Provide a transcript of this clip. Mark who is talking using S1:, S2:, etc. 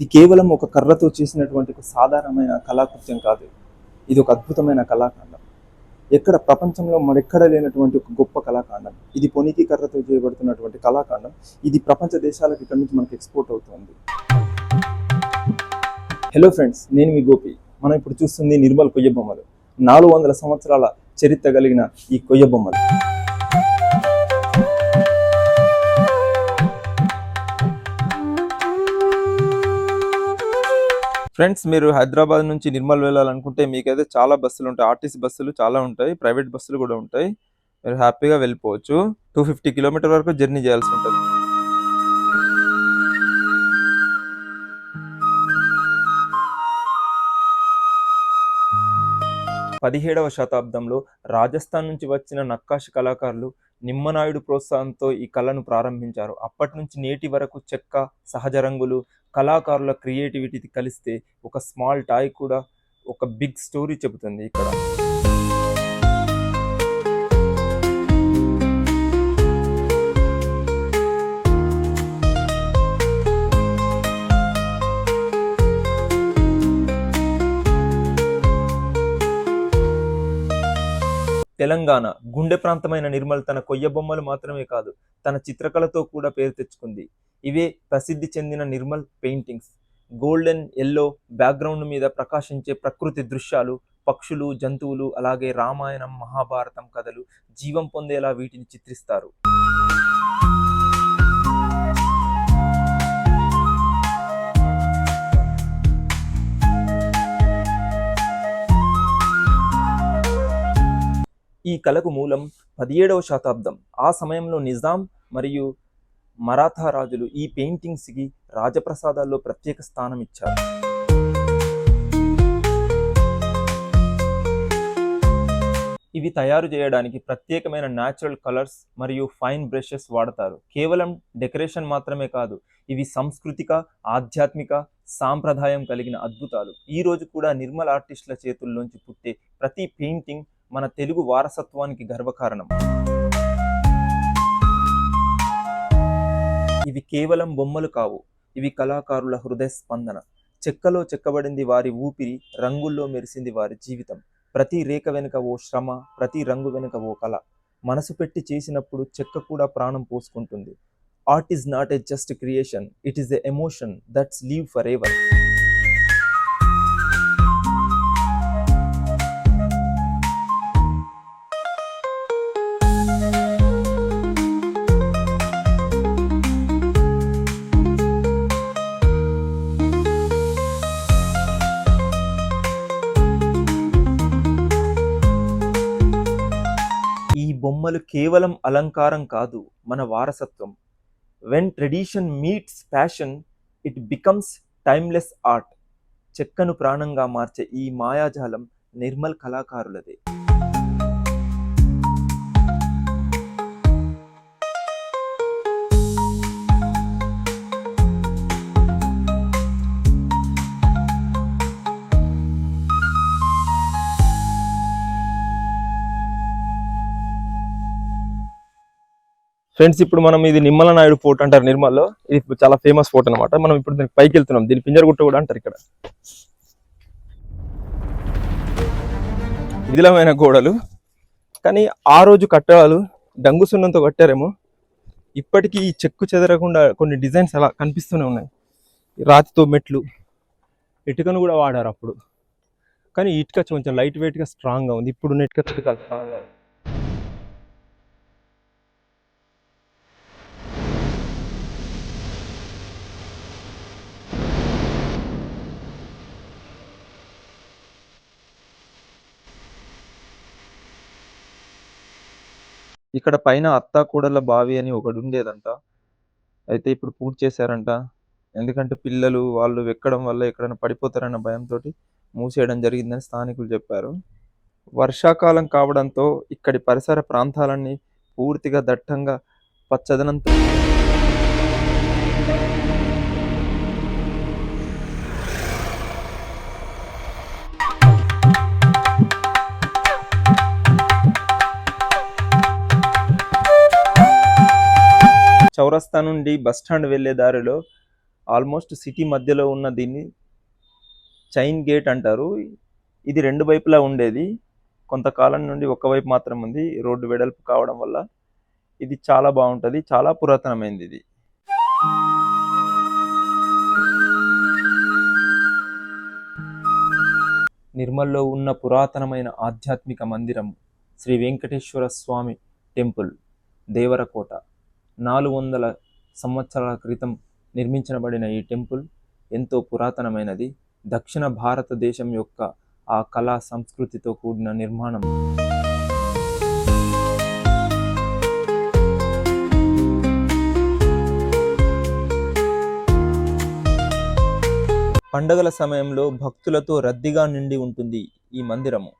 S1: ఇది కేవలం ఒక కర్రతో చేసినటువంటి ఒక సాధారణమైన కళాకృత్యం కాదు. ఇది ఒక అద్భుతమైన కళాఖండం ఎక్కడ ప్రపంచంలో మరెక్కడ లేనటువంటి ఒక గొప్ప కళాఖండం ఇది పొనికి కర్రతో చేయబడుతున్నటువంటి కళాఖండం ఇది ప్రపంచ దేశాలకు ఇక్కడ నుంచి మనకు ఎక్స్పోర్ట్ అవుతుంది. హలో ఫ్రెండ్స్ నేను మీ గోపి. మనం ఇప్పుడు చూస్తుంది నిర్మల్ కొయ్య బొమ్మలు నాలుగు వందల సంవత్సరాల చరిత్ర కలిగిన ఈ కొయ్య బొమ్మలు ఫ్రెండ్స్ మీరు హైదరాబాద్ నుంచి నిర్మల్ వెళ్ళాలనుకుంటే మీకైతే చాలా బస్సులు ఉంటాయి. ఆర్టీసీ బస్సులు చాలా ఉంటాయి. ప్రైవేట్ బస్సులు కూడా ఉంటాయి. మీరు హ్యాపీగా వెళ్ళిపోవచ్చు. టూ ఫిఫ్టీ కిలోమీటర్ వరకు జర్నీ చేయాల్సి ఉంటుంది. పదిహేడవ శతాబ్దంలో రాజస్థాన్ నుంచి వచ్చిన నక్కాషి కళాకారులు నిమ్మనాయుడు ప్రోత్సాహంతో ఈ కళను ప్రారంభించారు. అప్పటి నుంచి నేటి వరకు చెక్క సహజ రంగులు కళాకారుల క్రియేటివిటీ కలిస్తే ఒక స్మాల్ టాయ్ కూడా ఒక బిగ్ స్టోరీ చెబుతుంది ఇక్కడ. తెలంగాణ గుండె ప్రాంతమైన నిర్మల్ తన కొయ్య బొమ్మలు మాత్రమే కాదు తన చిత్రకళతో కూడా పేరు తెచ్చుకుంది. ఇవే ప్రసిద్ధి చెందిన Nirmal paintings. Golden yellow background మీద ప్రకాశించే ప్రకృతి దృశ్యాలు పక్షులు జంతువులు అలాగే రామాయణం మహాభారతం కథలు జీవం పొందేలా వీటిని చిత్రిస్తారు. ఈ కళకు మూలం పదిహేడవ శతాబ్దం. ఆ సమయంలో నిజాం మరియు మరాఠా రాజులు ఈ పెయింటింగ్స్కి రాజప్రసాదాల్లో ప్రత్యేక స్థానం ఇచ్చారు. ఇవి తయారు చేయడానికి ప్రత్యేకమైన న్యాచురల్ కలర్స్ మరియు ఫైన్ బ్రషెస్ వాడతారు. కేవలం డెకరేషన్ మాత్రమే కాదు ఇవి సాంస్కృతిక ఆధ్యాత్మిక సాంప్రదాయం కలిగిన అద్భుతాలు. ఈరోజు కూడా నిర్మల్ ఆర్టిస్టుల చేతుల్లోంచి పుట్టే ప్రతి పెయింటింగ్ మన తెలుగు వారసత్వానికి గర్వకారణం. ఇవి కేవలం బొమ్మలు కావు. ఇవి కళాకారుల హృదయ స్పందన. చెక్కలో చెక్కబడింది వారి ఊపిరి రంగుల్లో మెరిసింది వారి జీవితం. ప్రతి రేఖ వెనుక ఓ శ్రమ ప్రతి రంగు వెనుక ఓ కళ. మనసు పెట్టి చేసినప్పుడు చెక్క కూడా ప్రాణం పోసుకుంటుంది. Art is not a just creation it is a emotion that's leave forever బొమ్మలు కేవలం అలంకారం కాదు మన వారసత్వం. When tradition meets passion it becomes timeless art చెక్కను ప్రాణంగా మార్చే ఈ మాయాజాలం నిర్మల్ కళాకారులదే. ఫ్రెండ్స్ ఇప్పుడు మనం ఇది నిమ్మల నాయుడు ఫోర్ట్ అంటారు నిర్మల్లో. ఇది చాలా ఫేమస్ ఫోర్ట్ అనమాట మనం ఇప్పుడు దీనికి పైకి వెళ్తున్నాం. దీని పింజరగుట్ట కూడా అంటారు ఇక్కడ. విధులమైన గోడలు. కానీ ఆ రోజు కట్టడాలు డంగు సున్నంతో కట్టారేమో. ఇప్పటికీ ఈ చెక్కు చెదరకుండా కొన్ని డిజైన్స్ అలా కనిపిస్తూనే ఉన్నాయి. రాతితో మెట్లు. ఇటుకను కూడా వాడారు అప్పుడు. కానీ ఇటుక కొంచెం లైట్ వెయిట్గా స్ట్రాంగ్గా ఉంది. ఇప్పుడు ఇటుక చాలా స్ట్రాంగ్గా ఇక్కడ పైన అత్తాకూడల బావి అని ఒకటి ఉండేదంట అయితే ఇప్పుడు పూర్తి చేశారంట. ఎందుకంటే పిల్లలు వాళ్ళు ఎక్కడం వల్ల ఎక్కడైనా పడిపోతారన్న భయంతో మూసేయడం జరిగిందని స్థానికులు చెప్పారు. వర్షాకాలం కావడంతో ఇక్కడి పరిసర ప్రాంతాలన్నీ పూర్తిగా దట్టంగా పచ్చదనంతో చౌరస్తా నుండి బస్ స్టాండ్ వెళ్ళే దారిలో ఆల్మోస్ట్ సిటీ మధ్యలో ఉన్న దీన్ని చైన్ గేట్ అంటారు. ఇది రెండు వైపులా ఉండేది. కొంతకాలం నుండి ఒక వైపు మాత్రం ఉంది. రోడ్డు వెడల్పు కావడం వల్ల ఇది చాలా బాగుంటుంది. చాలా పురాతనమైనది ఇది. నిర్మల్లో ఉన్న పురాతనమైన ఆధ్యాత్మిక మందిరం శ్రీ వెంకటేశ్వర స్వామి టెంపుల్ దేవరకోట. నాలుగు వందల సంవత్సరాల క్రితం నిర్మించబడిన ఈ టెంపుల్ ఎంతో పురాతనమైనది. దక్షిణ భారతదేశం యొక్క ఆ కళా సంస్కృతితో కూడిన నిర్మాణం. పండగల సమయంలో భక్తులతో రద్దీగా నిండి ఉంటుంది ఈ మందిరము.